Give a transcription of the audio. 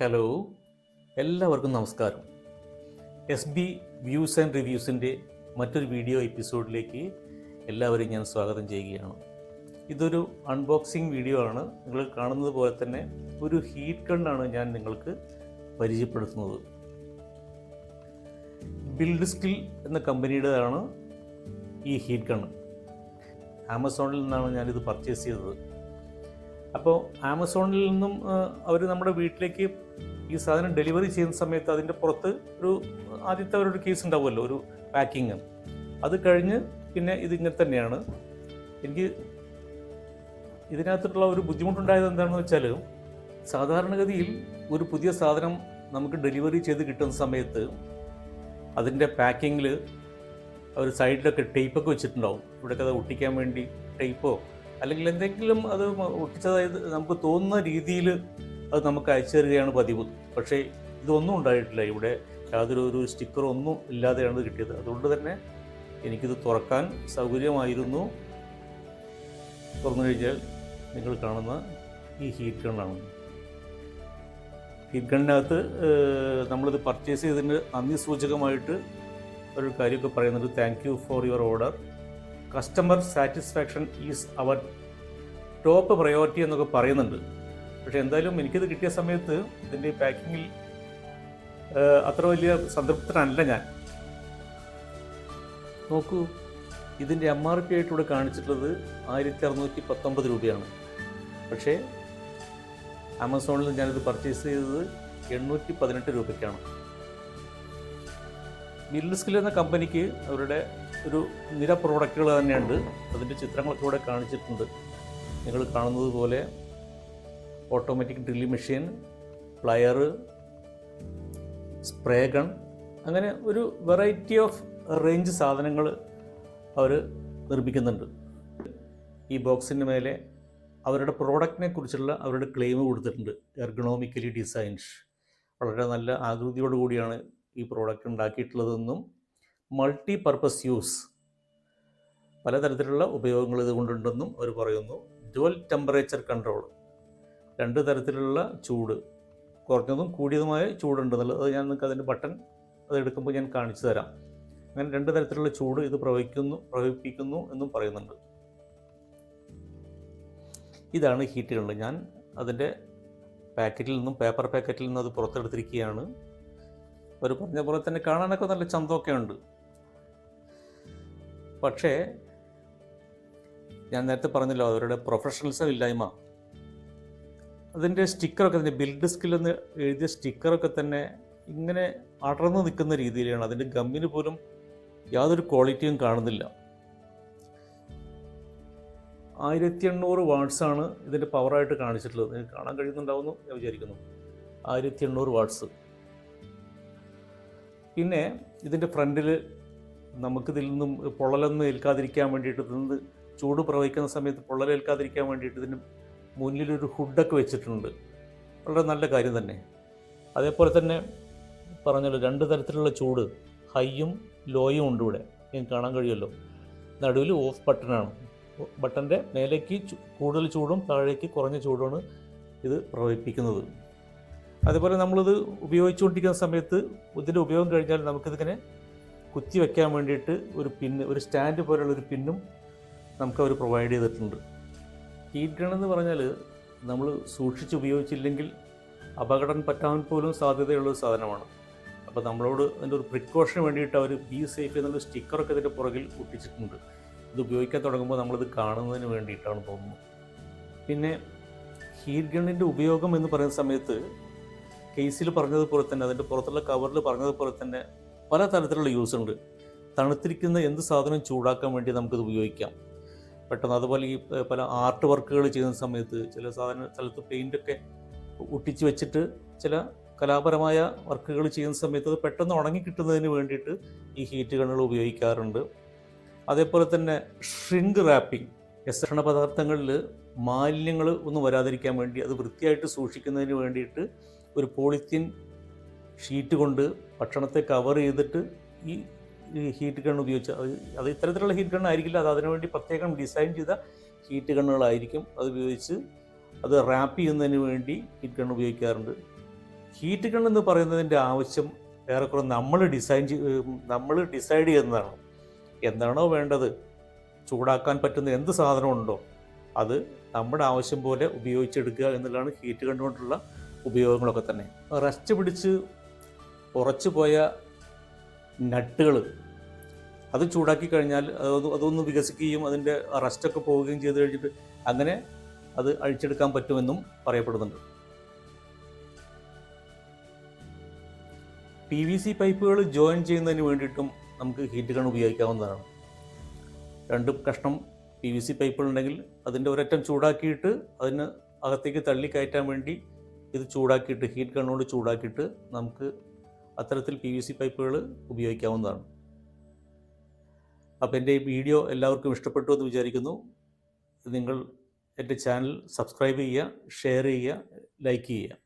Hello എല്ലാവർക്കും നമസ്കാരം. S B views and റിവ്യൂസിന്റെ മറ്റൊരു വീഡിയോ എപ്പിസോഡിലേക്ക് എല്ലാവരെയും ഞാൻ സ്വാഗതം ചെയ്യുകയാണ്. ഇതൊരു അൺബോക്സിംഗ് വീഡിയോ ആണ്. നിങ്ങൾ കാണുന്നത് പോലെ തന്നെ ഒരു ഹീറ്റ് ഗണ്ണാണ് ഞാൻ നിങ്ങൾക്ക് പരിചയപ്പെടുത്തുന്നത്. ബിൽഡ് സ്കിൽ എന്ന കമ്പനിയുടേതാണ് ഈ ഹീറ്റ് ഗണ്ണ്. ആമസോണിൽ നിന്നാണ് ഞാനിത് പർച്ചേസ് ചെയ്തത്. അപ്പോൾ ആമസോണിൽ നിന്നും അവർ നമ്മുടെ വീട്ടിലേക്ക് ഈ സാധനം ഡെലിവറി ചെയ്യുന്ന സമയത്ത് അതിന്റെ പുറത്ത് ഒരു ആദ്യത്തെ ഒരു കേസ് ഉണ്ടാവുമല്ലോ ഒരു പാക്കിങ്. അത് കഴിഞ്ഞ് പിന്നെ ഇതിങ്ങനെ തന്നെയാണ്. എനിക്ക് ഇതിനകത്തുള്ള ഒരു ബുദ്ധിമുട്ടുണ്ടായത് എന്താണെന്ന് വെച്ചാൽ സാധാരണഗതിയിൽ ഒരു പുതിയ സാധനം നമുക്ക് ഡെലിവറി ചെയ്ത് കിട്ടുന്ന സമയത്ത് അതിന്റെ പാക്കിങ്ങിൽ അവർ സൈഡിലൊക്കെ ടേപ്പൊക്കെ വെച്ചിട്ടുണ്ടാവും. ഇവിടെയൊക്കെ അത് ഒട്ടിക്കാൻ വേണ്ടി ടേപ്പോ അല്ലെങ്കിൽ എന്തെങ്കിലും അത് ഒട്ടിച്ചതായത് നമുക്ക് തോന്നുന്ന രീതിയിൽ അത് നമുക്ക് അയച്ചു തരികയാണ് പതിവ്. പക്ഷേ ഇതൊന്നും ഉണ്ടായിട്ടില്ല. ഇവിടെ യാതൊരു ഒരു സ്റ്റിക്കറൊന്നും ഇല്ലാതെയാണ് കിട്ടിയത്. അതുകൊണ്ട് തന്നെ എനിക്കിത് തുറക്കാൻ സൗകര്യമായിരുന്നു. തുറന്നു കഴിഞ്ഞാൽ നിങ്ങൾ കാണുന്ന ഈ ഹീറ്റ് ഗണ്ണാണ് ഹീറ്റ് ഗണ്ണിനകത്ത് നമ്മളിത് പർച്ചേസ് ചെയ്തതിന് നന്ദി സൂചകമായിട്ട് ഒരു കാര്യമൊക്കെ പറയുന്നുണ്ട്. Thank you for your order customer satisfaction is our top priority എന്നൊക്കെ പറയുന്നുണ്ട്. പക്ഷെ എന്തായാലും എനിക്കിത് കിട്ടിയ സമയത്ത് ഇതിന്റെ പാക്കിങ്ങിൽ അത്ര വലിയ സംതൃപ്തനല്ല ഞാൻ. നോക്കൂ ഇതിന്റെ എം ആർ പി ആയിട്ട് ഇവിടെ കാണിച്ചിട്ടുള്ളത് ആയിരത്തി അറുന്നൂറ്റി പത്തൊമ്പത് രൂപയാണ്. പക്ഷേ ആമസോണിൽ ഞാനിത് പർച്ചേസ് ചെയ്തത് എണ്ണൂറ്റി പതിനെട്ട് രൂപയ്ക്കാണ്. ബിൽഡ് സ്കിൽ എന്ന കമ്പനിക്ക് അവരുടെ ഒരു നിര പ്രോഡക്റ്റുകൾ തന്നെയുണ്ട്. അതിന്റെ ചിത്രങ്ങളൊക്കെ ഇവിടെ കാണിച്ചിട്ടുണ്ട്. നിങ്ങൾ കാണുന്നത് പോലെ automatic drilling machine plier spray gun അങ്ങനെ ഒരു വെറൈറ്റി ഓഫ് റേഞ്ച് സാധനങ്ങൾ അവർ നിർമ്മിക്കുന്നുണ്ട്. ഈ ബോക്സിന്റെ മേലെ അവരുടെ പ്രോഡക്റ്റിനെ കുറിച്ചുള്ള അവരുടെ ക്ലെയിം കൊടുത്തിട്ടുണ്ട്. എർഗണോമിക്കലി ഡിസൈൻസ് വളരെ നല്ല ആകൃതിയോട് കൂടിയാണ് ഈ പ്രോഡക്റ്റ് ഉണ്ടാക്കിയിട്ടുള്ളതെന്നും മൾട്ടി പർപ്പസ് യൂസ് പലതരത്തിലുള്ള ഉപയോഗങ്ങൾ ഇതുകൊണ്ടുണ്ടെന്നും അവർ പറയുന്നു. ഡുവൽ ടെമ്പറേച്ചർ കൺട്രോൾ രണ്ട് തരത്തിലുള്ള ചൂട്. കുറഞ്ഞതും കൂടിയതുമായ ചൂടുണ്ടെന്നുള്ളത് അത് ഞാൻ നിങ്ങൾക്ക് അതിന്റെ ബട്ടൺ അത് എടുക്കുമ്പോൾ ഞാൻ കാണിച്ചു തരാം. അങ്ങനെ രണ്ട് തരത്തിലുള്ള ചൂട് ഇത് പ്രവഹിക്കുന്നു പ്രവഹിപ്പിക്കുന്നു എന്നും പറയുന്നുണ്ട്. ഇതാണ് ഹീറ്റ് ഞാൻ അതിന്റെ പാക്കറ്റിൽ നിന്നും പേപ്പർ പാക്കറ്റിൽ നിന്നും അത് പുറത്തെടുത്തിരിക്കുകയാണ്. ഒരു പറഞ്ഞ പോലെ തന്നെ കാണാനൊക്കെ നല്ല ചന്തമൊക്കെ ഉണ്ട്. പക്ഷേ ഞാൻ നേരത്തെ പറഞ്ഞല്ലോ അവരുടെ പ്രൊഫഷണൽസം ഇല്ലായ്മ. അതിന്റെ സ്റ്റിക്കറൊക്കെ തന്നെ ബിൽഡ് സ്കില്ലെന്ന് എഴുതിയ സ്റ്റിക്കറൊക്കെ തന്നെ ഇങ്ങനെ അടർന്നു നിൽക്കുന്ന രീതിയിലാണ്. അതിന്റെ ഗമ്മിന് പോലും യാതൊരു ക്വാളിറ്റിയും കാണുന്നില്ല. ആയിരത്തി എണ്ണൂറ് വാട്ട്സാണ് ഇതിന്റെ പവറായിട്ട് കാണിച്ചിട്ടുള്ളത്. നിങ്ങൾക്ക് കാണാൻ കഴിയുന്നുണ്ടാവുന്നു ഞാൻ വിചാരിക്കുന്നു. ആയിരത്തി എണ്ണൂറ് വാട്ട്സ് പിന്നെ ഇതിന്റെ ഫ്രണ്ടിൽ നമുക്കിതിൽ നിന്നും പൊള്ളലൊന്നും ഏൽക്കാതിരിക്കാൻ വേണ്ടിയിട്ട് ഇതിൽ ചൂട് പ്രവഹിക്കുന്ന സമയത്ത് പൊള്ളലേൽക്കാതിരിക്കാൻ വേണ്ടിയിട്ട് ഇതിന് മുന്നിലൊരു ഹുഡൊക്കെ വെച്ചിട്ടുണ്ട്. വളരെ നല്ല കാര്യം തന്നെ. അതേപോലെ തന്നെ പറഞ്ഞല്ലോ രണ്ട് തരത്തിലുള്ള ചൂട് ഹൈയും ലോയും ഉണ്ട് ഇവിടെ. നിങ്ങൾക്ക് കാണാൻ കഴിയുമല്ലോ. നടുവിൽ ഓഫ് ബട്ടണാണ്. ബട്ടന്റെ മേലേക്ക് കൂടുതൽ ചൂടും താഴേക്ക് കുറഞ്ഞ ചൂടുമാണ് ഇത് പ്രവഹിപ്പിക്കുന്നത്. അതേപോലെ നമ്മളിത് ഉപയോഗിച്ചുകൊണ്ടിരിക്കുന്ന സമയത്ത് ഇതിന്റെ ഉപയോഗം കഴിഞ്ഞാൽ നമുക്കിതിങ്ങനെ കുത്തി വെക്കാൻ വേണ്ടിയിട്ട് ഒരു പിന്ന് ഒരു സ്റ്റാൻഡ് പോലുള്ള ഒരു പിന്നും നമുക്ക് അവർ പ്രൊവൈഡ് ചെയ്തിട്ടുണ്ട്. ഹീറ്റ് ഗൺ എന്ന് പറഞ്ഞാൽ നമ്മൾ സൂക്ഷിച്ച് ഉപയോഗിച്ചില്ലെങ്കിൽ അപകടം പറ്റാൻ പോലും സാധ്യതയുള്ള ഒരു സാധനമാണ്. അപ്പോൾ നമ്മളോട് അതിന്റെ ഒരു പ്രിക്കോഷന് വേണ്ടിയിട്ട് അവർ ബി സേഫ് എന്നുള്ള സ്റ്റിക്കറൊക്കെ ഇതിന്റെ പുറകിൽ ഒട്ടിച്ചിട്ടുണ്ട്. ഇത് ഉപയോഗിക്കാൻ തുടങ്ങുമ്പോൾ നമ്മളിത് കാണുന്നതിന് വേണ്ടിയിട്ടാണ് തോന്നുന്നത് പിന്നെ ഹീറ്റ് ഗണ്ണിന്റെ ഉപയോഗം എന്ന് പറയുന്ന സമയത്ത് കേസിൽ പറഞ്ഞതുപോലെ തന്നെ അതിന്റെ പുറത്തുള്ള കവറിൽ പറഞ്ഞതുപോലെ തന്നെ പല തരത്തിലുള്ള യൂസ് ഉണ്ട്. തണുത്തിരിക്കുന്ന എന്ത് സാധനം ചൂടാക്കാൻ വേണ്ടി നമുക്കിത് ഉപയോഗിക്കാം. പെട്ടെന്ന് അതുപോലെ ഈ പല ആർട്ട് വർക്കുകൾ ചെയ്യുന്ന സമയത്ത് ചില സാധാരണ സ്ഥലത്ത് പെയിന്റൊക്കെ ഒട്ടിച്ച് വെച്ചിട്ട് ചില കലാപരമായ വർക്കുകൾ ചെയ്യുന്ന സമയത്ത് അത് പെട്ടെന്ന് ഉണങ്ങി കിട്ടുന്നതിന് വേണ്ടിയിട്ട് ഈ ഹീറ്റ് ഗണ്ണുകൾ ഉപയോഗിക്കാറുണ്ട്. അതേപോലെ തന്നെ ഷ്രിങ്ക് റാപ്പിംഗ് ഭക്ഷണ പദാർത്ഥങ്ങളിൽ മാലിന്യങ്ങൾ ഒന്നും വരാതിരിക്കാൻ വേണ്ടി അത് വൃത്തിയായിട്ട് സൂക്ഷിക്കുന്നതിന് വേണ്ടിയിട്ട് ഒരു പോളിത്തീൻ ഷീറ്റ് കൊണ്ട് ഭക്ഷണത്തെ കവർ ചെയ്തിട്ട് ഈ ഹീറ്റ് ഗൺ ഉപയോഗിച്ച് അത് ഇത്തരത്തിലുള്ള ഹീറ്റ് ഗൺ ആയിരിക്കില്ല. അത് അതിനുവേണ്ടി പ്രത്യേകം ഡിസൈൻ ചെയ്ത ഹീറ്റ് ഗണ്ണുകളായിരിക്കും അത് ഉപയോഗിച്ച് അത് റാപ്പ് ചെയ്യുന്നതിന് വേണ്ടി ഹീറ്റ് ഗൺ ഉപയോഗിക്കാറുണ്ട്. ഹീറ്റ് ഗൺ എന്ന് പറയുന്നതിന്റെ ആവശ്യം ഏറെക്കുറെ നമ്മൾ ഡിസൈൻ നമ്മൾ ഡിസൈഡ് ചെയ്യുന്നതാണ്. എന്താണോ വേണ്ടത് ചൂടാക്കാൻ പറ്റുന്ന എന്ത് സാധനമുണ്ടോ അത് നമ്മുടെ ആവശ്യം പോലെ ഉപയോഗിച്ചെടുക്കുക എന്നുള്ളതാണ് ഹീറ്റ് കണ്ടുകൊണ്ടുള്ള ഉപയോഗങ്ങളൊക്കെ തന്നെ. റസ്റ്റ് പിടിച്ച് ഉറച്ചു പോയ നട്ടുകൾ അത് ചൂടാക്കി കഴിഞ്ഞാൽ അതൊന്ന് അതൊന്ന് വികസിക്കുകയും അതിന്റെ റസ്റ്റൊക്കെ പോവുകയും ചെയ്ത് കഴിഞ്ഞിട്ട് അങ്ങനെ അത് അഴിച്ചെടുക്കാൻ പറ്റുമെന്നും പറയപ്പെടുന്നുണ്ട്. പി വി സി പൈപ്പുകൾ ജോയിൻ ചെയ്യുന്നതിന് വേണ്ടിയിട്ടും നമുക്ക് ഹീറ്റ് ഗൺ ഉപയോഗിക്കാവുന്നതാണ്. രണ്ട് കഷ്ണം പി വി സി പൈപ്പുകളുണ്ടെങ്കിൽ അതിന്റെ ഒരറ്റം ചൂടാക്കിയിട്ട് അതിന് അകത്തേക്ക് തള്ളി കയറ്റാൻ വേണ്ടി ഇത് ചൂടാക്കിയിട്ട് ഹീറ്റ് ഗണ്ണോട് ചൂടാക്കിയിട്ട് നമുക്ക് അത്തരത്തിൽ പി വി സി പൈപ്പുകൾ ഉപയോഗിക്കാവുന്നതാണ്. അപ്പോൾ എന്റെ ഈ വീഡിയോ എല്ലാവർക്കും ഇഷ്ടപ്പെട്ടു എന്ന് വിചാരിക്കുന്നു. നിങ്ങൾ എന്റെ ചാനൽ സബ്സ്ക്രൈബ് ചെയ്യുക ഷെയർ ചെയ്യുക ലൈക്ക് ചെയ്യുക.